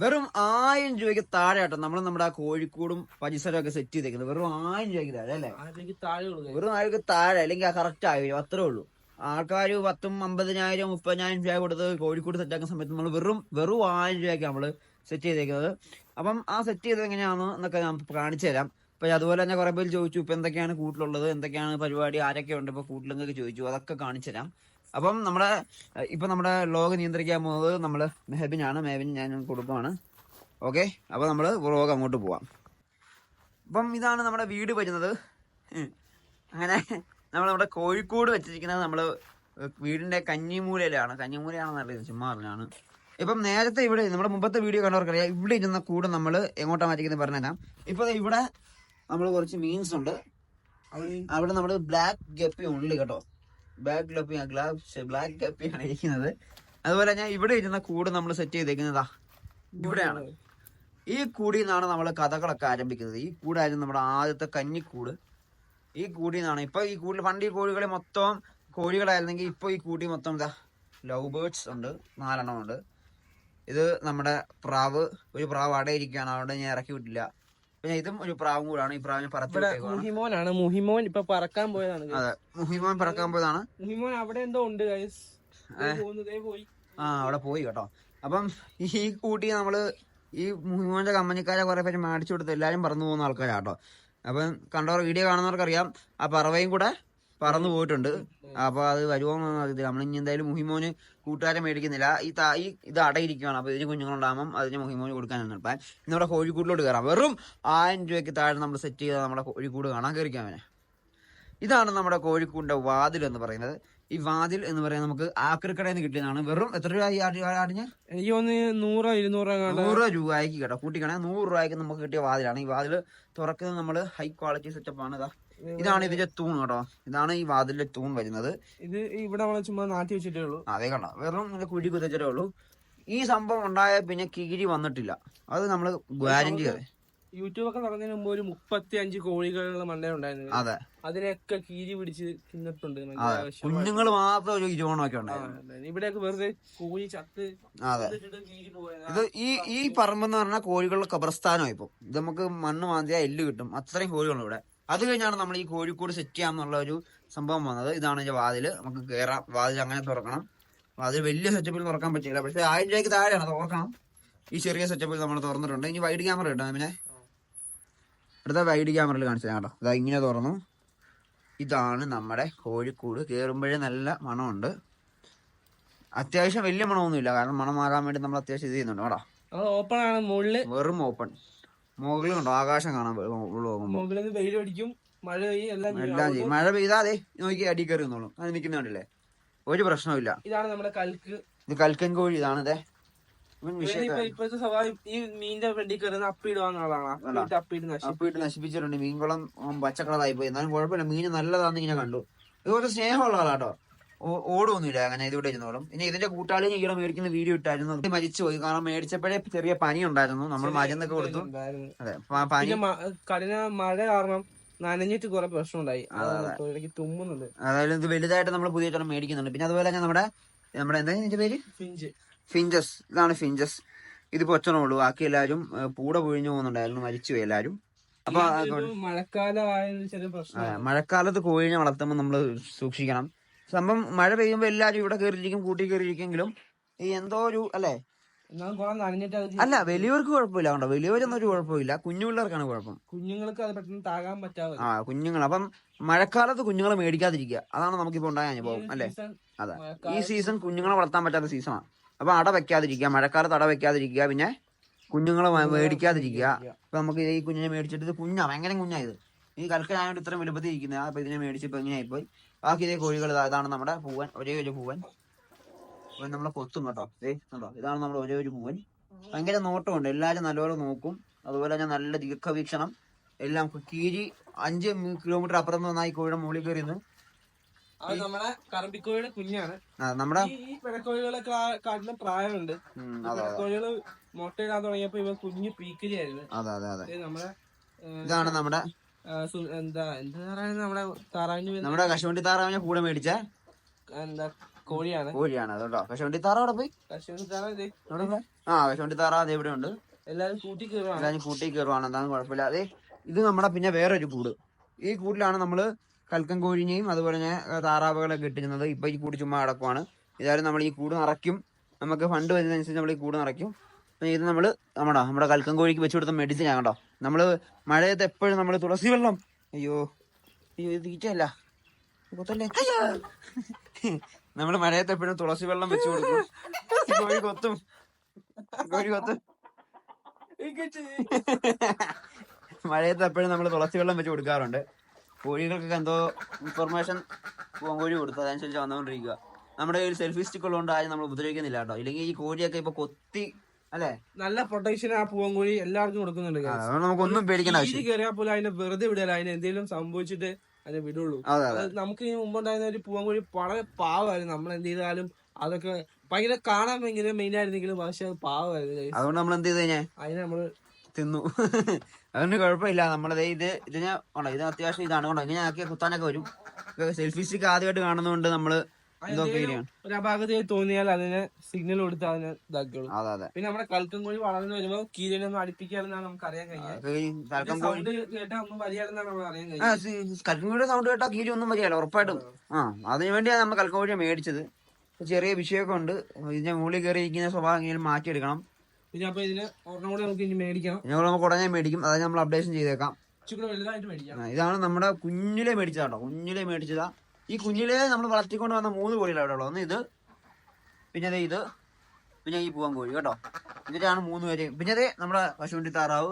വെറും ആയിരം രൂപയ്ക്ക് താഴെ ആട്ടോ നമ്മൾ നമ്മുടെ ആ കോഴിക്കോടും പരിസരവും ഒക്കെ സെറ്റ് ചെയ്തേക്കുന്നത്. വെറും ആയിരം രൂപയ്ക്ക് താഴെ അല്ലേ? വെറും ആയിരം താഴെ അല്ലെങ്കിൽ കറക്റ്റ് ആയിരം അത്രേ ഉള്ളൂ. ആൾക്കാർ പത്തും അമ്പതിനായിരം മുപ്പതിനായിരം രൂപ കൊടുത്ത് കോഴിക്കോട് സെറ്റ് ആക്കുന്ന സമയത്ത് നമ്മൾ വെറും വെറും ആയിരം രൂപയ്ക്ക് നമ്മൾ സെറ്റ് ചെയ്തേക്കുന്നത്. അപ്പം ആ സെറ്റ് ചെയ്തത് എങ്ങനെയാണ് എന്നൊക്കെ ഞാൻ കാണിച്ചു തരാം. ഇപ്പൊ അതുപോലെ തന്നെ കുറെ പേര് ചോദിച്ചു ഇപ്പൊ എന്തൊക്കെയാണ് കൂട്ടിലുള്ളത്? എന്തൊക്കെയാണ് പരിപാടി? ആരൊക്കെ ഉണ്ട് ഇപ്പൊ കൂട്ടിലെന്നൊക്കെ ചോദിച്ചു. അതൊക്കെ കാണിച്ചു തരാം. അപ്പം നമ്മുടെ ഇപ്പൊ നമ്മുടെ ലോഗ് നിയന്ത്രിക്കാൻ പോകുന്നത് നമ്മൾ മെഹബിനാണ്. മെഹബിൻ ഞാൻ കൊടുക്കുവാണ് ഓക്കെ? അപ്പൊ നമ്മൾ ലോഗ് അങ്ങോട്ട് പോവാം. അപ്പം ഇതാണ് നമ്മുടെ വീട് വരുന്നത്. അങ്ങനെ നമ്മൾ നമ്മുടെ കോഴിക്കോട് വെച്ചിരിക്കുന്നത് നമ്മൾ വീടിന്റെ കഞ്ഞിമൂലയിലാണ്. ചുമ്മാ പറഞ്ഞാണ് ഇപ്പം നേരത്തെ ഇവിടെ നമ്മുടെ മുമ്പത്തെ വീഡിയോ കണ്ടവർക്കറിയാം. ഇവിടെ ഇരുന്ന കൂട് നമ്മൾ എങ്ങോട്ടാണ് മാറ്റിക്കുന്നത് പറഞ്ഞുതരാം. ഇപ്പൊ ഇവിടെ നമ്മൾ കുറച്ച് മീൻസ് ഉണ്ട്. അവിടെ നമ്മൾ ബ്ലാക്ക് ഗപ്പി ഉണ്ട് കേട്ടോ. ബ്ലാക്ക് ഞാൻ ഗ്ലാസ് ബ്ലാക്ക് കപ്പിയാണ് ഇരിക്കുന്നത്. അതുപോലെ ഞാൻ ഇവിടെ ഇരുന്ന കൂട് നമ്മൾ സെറ്റ് ചെയ്തേക്കുന്നതാ ഇവിടെയാണ്. ഈ കൂടിൽ നിന്നാണ് നമ്മൾ കഥകളൊക്കെ ആരംഭിക്കുന്നത്. ഈ കൂടായിരുന്നു നമ്മുടെ ആദ്യത്തെ കഞ്ഞിക്കൂട്. ഈ കൂടിൽ നിന്നാണ് ഇപ്പൊ ഈ കൂടിൽ പണ്ട് ഈ കോഴികളെ മൊത്തം കോഴികളായിരുന്നെങ്കിൽ ഇപ്പൊ ഈ കൂടി മൊത്തം ഇതാ ലവ് ബേർഡ്സ് ഉണ്ട് നാലെണ്ണം ഉണ്ട്. ഇത് നമ്മുടെ പ്രാവ് ഒരു പ്രാവ് അടയിരിക്കുകയാണ് അവിടെ ഞാൻ ഇറക്കി വിട്ടില്ല. പിന്നെ ഇതും ഒരു പ്രാവും കൂടാണ്. ഈ പ്രാവിനെ പറത്തി. മുഹിമോനാണ്. മുഹിമോൻ ഇപ്പൊ പറക്കാൻ പോയതാണ് അതെ. മുഹിമോൻ പറക്കാൻ പോയതാണ്. മുഹിമോൻ അവിടെ എന്തോ ഉണ്ട് പോയി. ആ അവിടെ പോയി കേട്ടോ. അപ്പം ഈ കൂട്ടി നമ്മൾ ഈ മുഹിമോന്റെ കമ്പനിക്കാരെ കുറെ പേര് മേടിച്ചു കൊടുത്ത് എല്ലാരും പറന്നു പോകുന്ന ആൾക്കാരാ കേട്ടോ. അപ്പം കണ്ടവർ വീഡിയോ കാണുന്നവർക്കറിയാം ആ പറവയും കൂടെ പറന്നു പോയിട്ടുണ്ട്. അപ്പൊ അത് വരുമോ അറിയത്തില്ല. നമ്മൾ ഇനി എന്തായാലും മുഹിമോന് കൂട്ടുകാരെ മേടിക്കുന്നില്ല. ഈ ഈ ഇത് അടയിരിക്കുകയാണ് അപ്പൊ ഇതിന് കുഞ്ഞുങ്ങളുണ്ടാകുമ്പോൾ അതിന് മുഹിമോന് കൊടുക്കാനാണ് ഇപ്പം ഇന്ന് നമ്മുടെ കോഴിക്കൂടിലോട്ട് കയറാം. വെറും ആയിരം രൂപയ്ക്ക് താഴെ നമ്മൾ സെറ്റ് ചെയ്താൽ നമ്മുടെ കോഴിക്കൂട് കാണാൻ കയറിക്കാം അവനെ. ഇതാണ് നമ്മുടെ കോഴിക്കൂടിന്റെ വാതിൽ എന്ന് പറയുന്നത്. ഈ വാതിൽ എന്ന് പറയാൻ നമുക്ക് ആക്രിക്കടയിൽ നിന്ന് കിട്ടിയതാണ്. വെറും എത്ര രൂപ ഈ ആടി- ആടിന്? എനിക്ക് ഒന്ന് നൂറോ ഇരുന്നൂറോ നൂറ് രൂപയ്ക്ക് കേട്ടോ. കൂട്ടിക്കണേ. നൂറ് രൂപയ്ക്ക് നമുക്ക് കിട്ടിയ വാതിലാണ്. ഈ വാതിൽ തുറക്കുന്നത് നമ്മൾ ഹൈ ക്വാളിറ്റി സെറ്റപ്പ് ആണ്. ഇതാ ഇതാണ് ഇതിന്റെ തൂൺ കേട്ടോ. ഇതാണ് ഈ വാതിലിന്റെ തൂൺ വരുന്നത്. ഇത് ഇവിടെ ചുമ്മാ നാട്ടി വെച്ചിട്ടേ ഉള്ളൂ. അതേ കണ്ടോ. വെറും കുഴി കുതിച്ചിട്ടേ ഉള്ളൂ. ഈ സംഭവം ഉണ്ടായ പിന്നെ കീരി വന്നിട്ടില്ല. അത് നമ്മൾ ഗ്യാരണ്ടി അതെ യൂട്യൂബ് ഒക്കെ തുടങ്ങുന്നതിന് മുമ്പ് ഒരു മുപ്പത്തി അഞ്ച് കോഴികളുടെ മണ്ടേ ഉണ്ടായിരുന്നു അതെ. അതിനെയൊക്കെ കീരി പിടിച്ച് തിന്നിട്ടുണ്ട് കുഞ്ഞുങ്ങൾ മാത്രം ഒരു ഇരുപണമൊക്കെ ഉണ്ടായിരുന്നു. ഇവിടെയൊക്കെ വെറുതെ കോഴി ചത്ത് അതെ. ഇത് ഈ ഈ പറമ്പെന്ന് പറഞ്ഞാൽ കോഴികളുടെ കബർസ്ഥാനം ഇപ്പം. ഇത് നമുക്ക് മണ്ണ് മാന്തിയാൽ എല്ല് കിട്ടും. അത്രയും കോഴികളുണ്ട് ഇവിടെ. അത് കഴിഞ്ഞാണ് നമ്മൾ ഈ കോഴിക്കോട് സെറ്റ് ചെയ്യാന്നുള്ള ഒരു സംഭവം വന്നത്. ഇതാണ് ഇതിന്റെ വാതിൽ നമുക്ക് കയറാം വാതിൽ അങ്ങനെ തുറക്കണം. വാതിൽ വലിയ സെറ്റപ്പിൽ തുറക്കാൻ പറ്റില്ല പക്ഷെ ആയിരം രൂപയ്ക്ക് താഴെയാണ്. തുറക്കണം ഈ ചെറിയ സെറ്റപ്പിൽ നമ്മൾ തുറന്നിട്ടുണ്ട്. ഇനി വൈഡ് ക്യാമറ ഇട്ടാ പിന്നെ അടുത്ത വൈഡ് ക്യാമറയിൽ കാണിച്ചു കേട്ടോ. ഇതാ ഇങ്ങനെ തുറന്നു. ഇതാണ് നമ്മുടെ കോഴിക്കൂട്. കയറുമ്പോഴേ നല്ല മണമുണ്ട്. അത്യാവശ്യം വലിയ മണമൊന്നുമില്ല. കാരണം മണം മാറാൻ വേണ്ടി നമ്മൾ അത്യാവശ്യം ഇത് ചെയ്യുന്നുണ്ട്. കേട്ടോ അത് ഓപ്പൺ ആണ്. മുകളിൽ വെറും ഓപ്പൺ മുകളിൽ കണ്ടോ? ആകാശം കാണാൻ മുകളിൽ വെയിൽ അടിക്കും. മഴ പെയ്യും. എല്ലാം ചെയ്യും. മഴ പെയ്താതെ നോക്കി അടി കയറി നിന്നോളും. അത് നിൽക്കുന്നുണ്ടല്ലേ ഒരു പ്രശ്നവുമില്ല. ഇതാണ് നമ്മുടെ കൽക്ക്. ഇത് കൽക്കൻ കോഴി ഇതാണ് ഇതേ ഇപ്പോഴത്തെ സ്വഭാവം ഈ മീനിന്റെ കയറുന്ന ആളാണ് നശിപ്പിച്ചിട്ടുണ്ട്. മീൻകുളം പച്ചക്കളറായി പോയി എന്നാലും കുഴപ്പമില്ല. മീൻ നല്ലതാന്ന് ഇങ്ങനെ കണ്ടു. ഇതുപോലെ സ്നേഹമുള്ള ആളാട്ടോ. ഓടൊന്നുമില്ല അങ്ങനെ ഇതിവിടെ ഇരുന്നോളും. ഇനി ഇതിന്റെ കൂട്ടാളി ഇങ്ങനെ മേടിക്കുന്ന വീഡിയോ ഇട്ടായിരുന്നു. ഇത് മരിച്ചു പോയി. കാരണം മേടിച്ചപ്പോഴേ ചെറിയ പനി ഉണ്ടായിരുന്നു. നമ്മൾ മരുന്നൊക്കെ കൊടുത്തു. അതെ പനി. കഠിന മഴ കാരണം നനഞ്ഞിട്ട് കുറെ പ്രശ്നമുണ്ടായി. തുമ്മുന്നുണ്ട് അതായത് ഇത് വലുതായിട്ട് നമ്മൾ പുതിയ മേടിക്കുന്നുണ്ട്. പിന്നെ അതുപോലെ തന്നെ നമ്മുടെ നമ്മുടെ എന്താ പേര്? ഫിഞ്ച്. ഫിഞ്ചസ് ഇതാണ് ഫിഞ്ചസ്. ഇത് ഒച്ചണേ ഉള്ളൂ. ബാക്കി എല്ലാവരും ഏഹ്, പൂട പൊഴിഞ്ഞു പോകുന്നുണ്ടായിരുന്നു മരിച്ചുപോയി എല്ലാവരും അപ്പൊ മഴക്കാലത്ത് കോഴിനെ വളർത്തുമ്പോൾ നമ്മൾ സൂക്ഷിക്കണം. സംഭവം മഴ പെയ്യുമ്പോൾ എല്ലാരും ഇവിടെ കയറിയിരിക്കും കൂട്ടി കയറിയിരിക്കെങ്കിലും ഈ എന്തോ ഒരു അല്ലേ? അല്ല വലിയവർക്ക് കുഴപ്പമില്ല കണ്ടോ? വലിയവരൊന്നും ഒരു കുഴപ്പമില്ല. കുഞ്ഞു പിള്ളേർക്കാണ് കുഴപ്പം. കുഞ്ഞുങ്ങൾക്ക് അത് പെട്ടെന്ന് താകാൻ പറ്റാതെ. ആ കുഞ്ഞുങ്ങൾ. അപ്പം മഴക്കാലത്ത് കുഞ്ഞുങ്ങളെ മേടിക്കാതിരിക്കുക. അതാണ് നമുക്കിപ്പോ ഉണ്ടായ അനുഭവം അല്ലേ? അതാ അതെ. ഈ സീസൺ കുഞ്ഞുങ്ങളെ വളർത്താൻ പറ്റാത്ത സീസണാണ് അപ്പൊ അട വെക്കാതിരിക്കുക മഴക്കാലത്ത് അട വെക്കാതിരിക്കുക പിന്നെ കുഞ്ഞുങ്ങളെ മേടിക്കാതിരിക്കുക. ഇപ്പൊ നമുക്ക് ഈ കുഞ്ഞിനെ മേടിച്ചിട്ട് ഇത് കുഞ്ഞാ ഭയങ്കര കുഞ്ഞാ ഇത്. ഈ കൽക്കനായോണ്ട് ഇത്രയും വലുപ്പത്തിൽ ഇരിക്കുന്നത്. അപ്പൊ ഇതിനെ മേടിച്ചപ്പോ ഇങ്ങനെയായിപ്പോയി. ബാക്കി ഇതേ കോഴികൾ ഇതാ. ഇതാണ് നമ്മുടെ പൂവൻ ഒരേ ഒരു പൂവൻ. നമ്മളെ കൊത്തും കേട്ടോ. ഏ കണ്ടോ? ഇതാണ് നമ്മുടെ ഒരേ ഒരു പൂവൻ. ഭയങ്കര നോട്ടമുണ്ട്. എല്ലാവരും നല്ലപോലെ നോക്കും. അതുപോലെ തന്നെ നല്ല ദീർഘവീക്ഷണം. എല്ലാം കീരി അഞ്ച് കിലോമീറ്റർ അപ്പുറം നന്നായി കോഴിയുടെ മുകളിൽ കയറി നിന്ന് അത് നമ്മുടെ കറമ്പിക്കോഴിയുടെ കുഞ്ഞാണ്. നമ്മുടെ ഈ പിഴക്കോഴികളൊക്കെ കാട്ടിലും പ്രായമുണ്ട്. പിടക്കോഴികൾ മുട്ടയിടാൻ തുടങ്ങിയപ്പോ ഇവ കുഞ്ഞ് പീക്കിരിയായിരുന്നു. അതെ അതെ അതെ. നമ്മുടെ ഇതാണ് നമ്മുടെ എന്താ എന്താ പറയുന്നത് നമ്മുടെ താറാവിന് നമ്മുടെ കശുവണ്ടി താറാവിനെ കൂടെ മേടിച്ച എന്താ കോഴിയാണ്. കോഴിയാണ് അതുകൊണ്ടോ കശുവണ്ടി താറാവ് അവിടെ പോയി? കശുവണ്ടി താറാവ് ആ കശുവണ്ടി താറാവ് അതെ ഇവിടെ ഉണ്ട്. എല്ലാരും കൂട്ടി കയറുവാണ്. എല്ലാവരും കൂട്ടി കയറുവാണ്. എന്താണ് കുഴപ്പമില്ല. അതെ ഇത് നമ്മുടെ പിന്നെ വേറൊരു കൂട്. ഈ കൂടിലാണ് നമ്മൾ കൽക്കൻ കോഴിനെയും അതുപോലെ തന്നെ താറാവുകളൊക്കെ ഇട്ടിരുന്നത് ഇപ്പൊ ഈ കൂട് ചുമ്മാ അടക്കമാണ് ഇതായാലും നമ്മൾ ഈ കൂട് നിറയ്ക്കും. നമുക്ക് ഫണ്ട് വരുന്നതനുസരിച്ച് നമ്മൾ ഈ കൂട് നിറയ്ക്കും. ഇത് നമ്മൾ നമ്മുടെ നമ്മുടെ കൽക്കം കോഴിക്ക് വെച്ച് കൊടുത്ത മെഡിസിൻ കണ്ടോ നമ്മൾ മഴയത്ത് എപ്പോഴും നമ്മൾ തുളസി വെള്ളം. അയ്യോ അയ്യോ ഇത് തീറ്റയല്ല. കൊത്തല്ലേ? നമ്മൾ മഴയത്ത് എപ്പോഴും തുളസി വെള്ളം വെച്ച് കൊടുക്കും. കോഴി കൊത്തും. കോഴി കൊത്തും. മഴയത്ത് എപ്പോഴും നമ്മൾ തുളസി വെള്ളം വെച്ച് കൊടുക്കാറുണ്ട്. കോഴികൾക്കൊക്കെ എന്തോ ഇൻഫർമേഷൻ കോഴി കൊടുത്തു അതനുസരിച്ച് വന്നുകൊണ്ടിരിക്കുക നമ്മുടെ ഒരു സെൽഫി സ്റ്റിക്ക് ഉള്ളതുകൊണ്ട് ആരും നമ്മൾ ഉപദ്രവിക്കുന്നില്ല കേട്ടോ. ഇല്ലെങ്കിൽ ഈ കോഴിയൊക്കെ ഇപ്പൊ കൊത്തി അല്ലെ? നല്ല പ്രൊട്ടക്ഷൻ ആ പൂവൻകോഴി എല്ലാവർക്കും കൊടുക്കുന്നുണ്ട് നമുക്കൊന്നും പേടിക്കേണ്ട ആവശ്യം കയറിയാൽ പോലും അതിനെ വെറുതെ വിടല അതിന് എന്തെങ്കിലും സംഭവിച്ചിട്ട് അതിനെ വിടുള്ളൂ. നമുക്ക് ഈ മുമ്പുണ്ടായിരുന്ന ഒരു പൂവൻകോഴി വളരെ പാവമായിരുന്നു. നമ്മൾ എന്ത് ചെയ്താലും അതൊക്കെ ഭയങ്കര കാണാൻ ഭയങ്കര മെയിൻ ആയിരുന്നെങ്കിലും പക്ഷെ അത് പാവമായിരുന്നു അതുകൊണ്ട് നമ്മൾ എന്ത് ചെയ്ത് കഴിഞ്ഞാൽ അതിനെ നമ്മൾ തിന്നു. അതുകൊണ്ട് കുഴപ്പമില്ല. നമ്മളത് ഇത് ഇതിന് ഉണ്ടോ ഇത് അത്യാവശ്യം ഇതാണ് കൊണ്ടോ. ഇങ്ങനെ ആക്കിയ കുത്താനൊക്കെ വരും. സെൽഫി സ്റ്റിക്ക് ആദ്യമായിട്ട് കാണുന്നതുകൊണ്ട് നമ്മൾ ഒരു അപാകതയായി തോന്നിയാൽ അതിനെ സിഗ്നൽ കൊടുത്ത് അതിനെ ഇതാക്കിയോളൂ അതെ അതെ. പിന്നെ നമ്മുടെ കൽക്കം കോഴി വളർന്നു വരുമ്പോ കീരിനെ ഒന്നും അടുപ്പിക്കാതെന്നാണ് നമുക്ക് അറിയാൻ കഴിഞ്ഞത് സൗണ്ട് കേട്ടാ ഒന്നും വലിയാതെന്നാണ് നമ്മൾ അറിയാൻ ആ കഴിഞ്ഞത് കൽക്കോഴിയുടെ സൗണ്ട് കേട്ടാ കീരി ഒന്നും വരികയല്ല ഉറപ്പായിട്ടും. ആ. അതിനു വേണ്ടിയാണ് നമ്മൾ കൽക്കോഴിയെ മേടിച്ചത്. ചെറിയ വിഷയമൊക്കെ ഉണ്ട്. ഇതിന്റെ മുകളിൽ കയറി ഇരിക്കുന്ന സ്വഭാവം മാറ്റിയെടുക്കണം. പിന്നെ അപ്പൊ ഇതിന് ഒരെണ്ണം കൂടെ നമുക്ക് ഇനി മേടിക്കണം. ഞങ്ങൾ നമുക്ക് ഉടനെ മേടിക്കും. അതായത് നമ്മൾ അപ്ഡേഷൻ ചെയ്തേക്കാം. ഇച്ചിരി കൂടെ വലുതായിട്ട് മേടിക്കാം. ആ, ഇതാണ് നമ്മുടെ കുഞ്ഞിലെ മേടിച്ചതാട്ടോ. കുഞ്ഞിലെ മേടിച്ചതാ. ഈ കുഞ്ഞിലെ നമ്മൾ വളർത്തിക്കൊണ്ട് വന്ന മൂന്ന് കോഴികളാണ് അവിടെ ഉള്ളത്. ഒന്ന് ഇത് പിന്നെ ദേ ഇത് പിന്നെ ഈ പൂവൻ കോഴി കേട്ടോ. ഇതിലാണ് മൂന്ന് പേര് പിന്നെ ദേ നമ്മുടെ പശുവിന്റെ താറാവ്.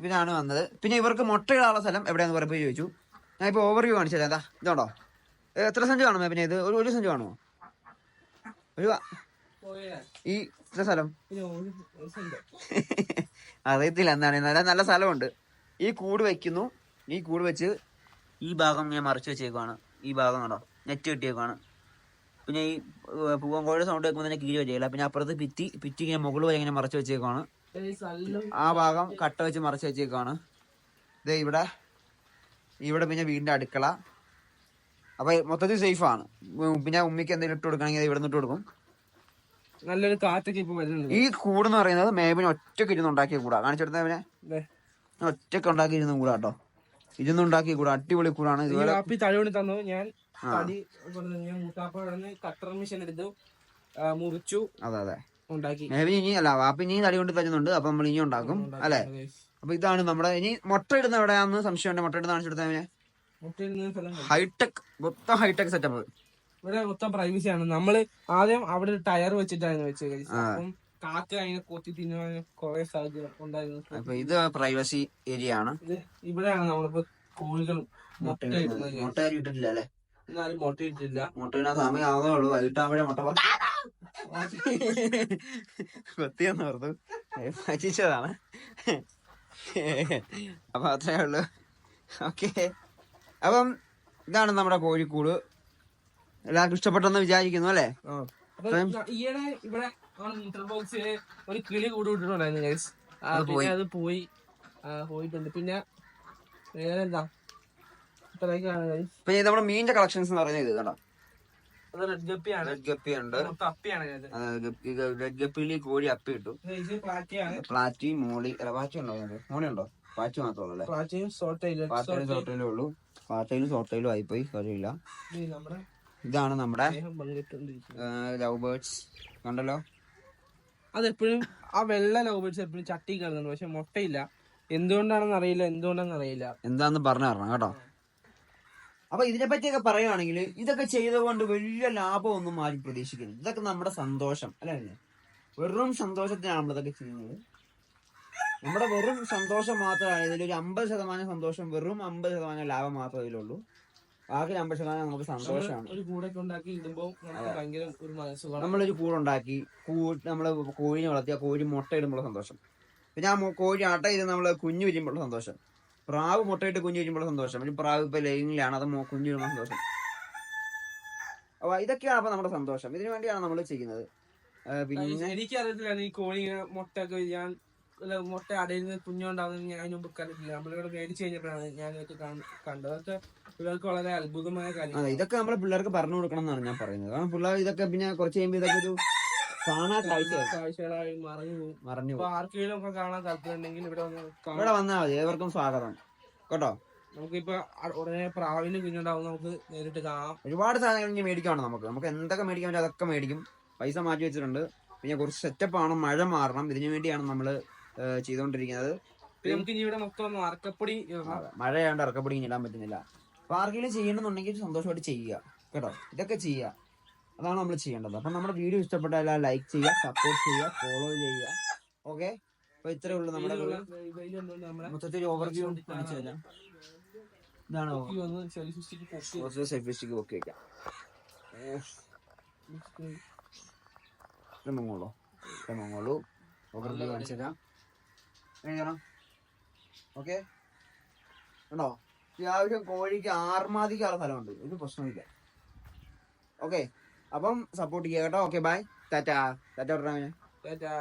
ഇവരാണ് വന്നത്. പിന്നെ ഇവർക്ക് മുട്ടയിടാനുള്ള സ്ഥലം എവിടെയാന്ന് പറയുമ്പോൾ ചോദിച്ചു. ഞാൻ ഇപ്പോൾ ഓവർവ്യൂ കാണിച്ചു തരാം എന്താ ഇതുണ്ടോ എത്ര സെഞ്ച് കാണുമോ പിന്നെ ഇത് ഒരു ഒരു സെഞ്ച് കാണുമോ ഒരു ഈ ഇത്ര സ്ഥലം. അറിയത്തില്ല എന്താണ് നല്ല നല്ല സ്ഥലമുണ്ട്. ഈ കൂട് വെക്കുന്നു. ഈ കൂട് വെച്ച് ഈ ഭാഗം ഞാൻ മറിച്ച് വെച്ചേക്കുവാണ്. ഈ ഭാഗം കണ്ടോ? നെറ്റ് കെട്ടിയേക്കുവാണ്. പിന്നെ ഈ പൂവൻകോഴിയുടെ സൗണ്ട് വെക്കുമ്പോൾ തന്നെ കീഴ് വെച്ചേക്കില്ല പിന്നെ അപ്പുറത്ത് ഭിത്തി ഭിത്തി ഇങ്ങനെ മുകളിൽ വരെ ഇങ്ങനെ മറച്ചു വെച്ചേക്കുവാണ്. ആ ഭാഗം കട്ട വെച്ച് മറച്ചു വെച്ചേക്കുവാണ്. ദേ ഇവിടെ ഇവിടെ പിന്നെ വീടിന്റെ അടുക്കള. അപ്പം മൊത്തത്തിൽ സേഫാണ് പിന്നെ ഉമ്മിക്ക് എന്തെങ്കിലും ഇട്ട് കൊടുക്കണമെങ്കിൽ ഇവിടെ നിന്ന് ഇട്ട് കൊടുക്കും. നല്ലൊരു കാറ്റൊക്കെ ഇപ്പൊ വരുന്നുണ്ട്. ഈ കൂട് എന്ന് പറയുന്നത് മേബിന് ഒറ്റയ്ക്ക് ഇരുന്ന് ഉണ്ടാക്കിയ കൂടാ. കാണിച്ചെടുത്ത പിന്നെ ദേ, ഉണ്ടാക്കി ഇരുന്ന് കൂടാ കേട്ടോ. ഇരുന്ന് ഉണ്ടാക്കിയ കൂടാ. അടിപൊളി കൂടാണ് കാപ്പി തഴുവണി തന്നു. ഞാൻ. തടി കൊണ്ടുവന്നു. ഞാൻ മൂത്താപ്പഴന്ന് കട്ടർ മെഷീൻ എടുത്തു. ആ, മുറിച്ചു. അതെ അതെ. ഉണ്ടാക്കി. ഇനി അല്ല വാപ്പ ഇനി തടി കൊണ്ട് തരുന്നുണ്ട്. അപ്പൊ നമ്മൾ ഇനി ഉണ്ടാക്കും. അല്ലെ? അപ്പൊ ഇതാണ് നമ്മുടെ ഇനി മുട്ട ഇടുന്ന എവിടെയാന്ന് സംശയമുണ്ട്. മുട്ട ഇടുന്ന കണ്ടു. ഹൈടെക് മൊത്തം ഹൈടെക് സെറ്റപ്പ് ഇവിടെ മൊത്തം പ്രൈവസി ആണ്. നമ്മൾ ആദ്യം അവിടെ ഒരു ടയർ വെച്ചിട്ടാണ് വെച്ച് കഴിച്ചത് അപ്പം കാക്ക അതിനെ കൊത്തി തിന്നുവാൻ കുറെ സാധ്യത ഉണ്ടായിരുന്നു. അപ്പൊ ഇത് പ്രൈവസി ഏരിയ ആണ്. ഇത് ഇവിടെയാണ് നമ്മളിപ്പോ കോഴികൾ മുട്ട ഇടുന്നത് guys. മുട്ട ഇട്ടിട്ടില്ല അല്ലെ? എന്നാലും മുട്ട ഇട്ടില്ല മുട്ട ഇടാൻ സമയം ഉള്ളൂ മുട്ട കൊത്തിയെന്ന് ഓർത്തു. ഏ, പറ്റിച്ചതാണ്. അപ്പൊ അത്രേ ഉള്ളു. ഓക്കെ അപ്പം ഇതാണ് നമ്മുടെ കോഴിക്കൂട്. എല്ലാവർക്കും ഇഷ്ടപ്പെട്ടെന്ന് വിചാരിക്കുന്നു അല്ലേ? ഈയിടെ ഇവിടെ ബോക്സിൽ ഒരു കിളി കൂടി വിട്ടിട്ടുണ്ടായിരുന്നു ഗൈസ് അത് പിന്നെ പോയി. അത് പോയി. പോയിട്ടുണ്ട്. പിന്നെ വേറെ എന്താ പിന്നെ ഇത് നമ്മുടെ മീനിന്റെ കളക്ഷൻസ് എന്ന് പറയുന്നത് ഇത് കേട്ടോ റെഡ് ഗപ്പിയാണ് റെഡ് ഗപ്പി ഉണ്ട്. മൊത്തം അപ്പിയാണ് ഇത്. റെഡ് ഗപ്പിയിൽ കോഴി അപ്പി ഇട്ടു ഇത് പ്ലാറ്റിയാണ്. പ്ലാറ്റി മോളി അല്ല പാറ്റി ഉണ്ടോ? മോളി ഉണ്ടോ? പാറ്റി മാത്രമേ ഉള്ളൂ അല്ലേ? പ്ലാറ്റിയും സോട്ടയിൽ പാറ്റയിലും സോട്ടയിലും ഉള്ളൂ. പാറ്റയിലും സോട്ടയിലും ആയിപ്പോയി കാര്യമില്ല. നമ്മുടെ ഇതാണ് നമ്മുടെ ലവ് ബേർഡ്സ്. കണ്ടല്ലോ? അതെപ്പോഴും ആ വെള്ള ലവ് ബേർഡ്സ് എപ്പോഴും ചട്ടി കിടന്നുണ്ട് പക്ഷെ മുട്ടയില്ല. എന്തുകൊണ്ടാണെന്ന് അറിയില്ല എന്തുകൊണ്ടാണെന്ന് അറിയില്ല. എന്താന്ന് പറഞ്ഞു തരണം കേട്ടോ. അപ്പൊ ഇതിനെ പറ്റിയൊക്കെ പറയുകയാണെങ്കിൽ ഇതൊക്കെ ചെയ്തുകൊണ്ട് വലിയ ലാഭമൊന്നും ആരും പ്രതീക്ഷിക്കരുത് ഇതൊക്കെ നമ്മുടെ സന്തോഷം അല്ലേ? വെറും സന്തോഷത്തിനാണ് നമ്മളിതൊക്കെ ചെയ്യുന്നത്. നമ്മുടെ വെറും സന്തോഷം മാത്രമാണ്? ഇതിലൊരു ഒരു അമ്പത് ശതമാനം സന്തോഷം വെറും അമ്പത് ശതമാനം ലാഭം മാത്രമേ ഇതിലുള്ളൂ. ബാക്കി അമ്പത് ശതമാനം നമുക്ക് സന്തോഷമാണ്. ഒരു കൂടൊക്കെ ഉണ്ടാക്കി ഇടുമ്പോ ഭയങ്കര ഒരു നമ്മളൊരു കൂടുണ്ടാക്കി കൂ നമ്മൾ കോഴിനെ വളർത്തിയ കോഴി മുട്ട ഇടുമ്പോൾ സന്തോഷം. പിന്നെ ആ കോഴി അട്ട ഇരുന്ന് നമ്മൾ കുഞ്ഞു വിരിയുമ്പോൾ സന്തോഷം. പ്രാവ് മുട്ടയിട്ട് കുഞ്ഞു വിരിയുമ്പോൾ സന്തോഷം. ഒരു പ്രാവ് ഇപ്പൊ ലൈനിലാണ് അത് കുഞ്ഞു വരുമ്പോൾ സന്തോഷം. അപ്പൊ ഇതൊക്കെയാണ് അപ്പൊ നമ്മുടെ സന്തോഷം. ഇതിനു വേണ്ടിയാണ് നമ്മൾ ചെയ്യുന്നത്. പിന്നെ എനിക്കറിയത്തില്ല ഈ കോഴി മുട്ട ഒക്കെ ഞാൻ മുട്ട അടയിൽ നിന്ന് കുഞ്ഞുണ്ടാവുന്നത് ഞാൻ മുമ്പ് കണ്ടിട്ടില്ല. നമ്മളിവിടെ മേടിച്ചു കഴിഞ്ഞപ്പോഴാണ് ഞാൻ ഇതൊക്കെ കണ്ടത്. അതൊക്കെ പിള്ളേർക്ക് വളരെ അത്ഭുതമായ കാര്യം ഇതൊക്കെ നമ്മളെ പിള്ളേർക്ക് പറഞ്ഞു കൊടുക്കണം എന്നാണ് ഞാൻ പറയുന്നത്. കാരണം പിള്ളേർ ഇതൊക്കെ പിന്നെ കുറച്ച് കഴിയുമ്പോൾ ഇതൊക്കെ ഒരു കാണാൻ കാഴ്ച കാഴ്ചകളായി മറഞ്ഞു പോകും. മറഞ്ഞു ആർക്കെങ്കിലും ഒക്കെ കാണാൻ താല്പര്യമുണ്ടെങ്കിൽ ഇവിടെ വന്ന് ഇവിടെ വന്നാൽ മതി. ഏവർക്കും സ്വാഗതം. കേട്ടോ? നമുക്കിപ്പോ ഉടനെ പ്രാവിന് കുഞ്ഞുണ്ടാവും നമുക്ക് നേരിട്ട് കാണാം. ഒരുപാട് സാധനങ്ങൾ മേടിക്കാണ് നമുക്ക്. നമുക്ക് എന്തൊക്കെ മേടിക്കാൻ പറ്റും അതൊക്കെ മേടിക്കും. പൈസ മാറ്റി വെച്ചിട്ടുണ്ട്. പിന്നെ കുറച്ച് സെറ്റപ്പ് ആണ്. മഴ മാറണം. ഇതിനു വേണ്ടിയാണ് നമ്മൾ ചെയ്തുകൊണ്ടിരിക്കുന്നത് നമുക്ക് ഇനി ഇവിടെ മൊത്തം അറക്കപ്പൊടി ഇറക്കപ്പൊടി ഇനി ഇടാൻ പറ്റുന്നില്ല. അപ്പൊ ആർക്കെങ്കിലും ചെയ്യണമെന്നുണ്ടെങ്കിൽ സന്തോഷമായിട്ട് ചെയ്യുക കേട്ടോ? ഇതൊക്കെ ചെയ്യുക. അതാണ് നമ്മൾ ചെയ്യേണ്ടത്. അപ്പൊ നമ്മുടെ വീഡിയോ ഇഷ്ടപ്പെട്ടാൽ ലൈക്ക് ചെയ്യുക സപ്പോർട്ട് ചെയ്യുക ഫോളോ ചെയ്യുക. ഓക്കെ അപ്പൊ ഇത്രേ ഉള്ളൂ നമ്മുടെ മൊത്തത്തിൽ ഓവർവ്യൂ കാണിച്ചു തരാം. ഇതാണ് സെൽഫി പൊക്കി വെക്കാം. മുങ്ങോളൂ ഓവർവ്യൂ കാണിച്ചു തരാം. എഴുതണം ഓക്കെ ഉണ്ടോ അത്യാവശ്യം കോഴിക്ക് ആർമാദിക്കാനുള്ള സ്ഥലമുണ്ട്. ഒരു പ്രശ്നമില്ല ഓക്കെ അപ്പം സപ്പോർട്ട് ചെയ്യുക കേട്ടോ. Okay bye tata tata tata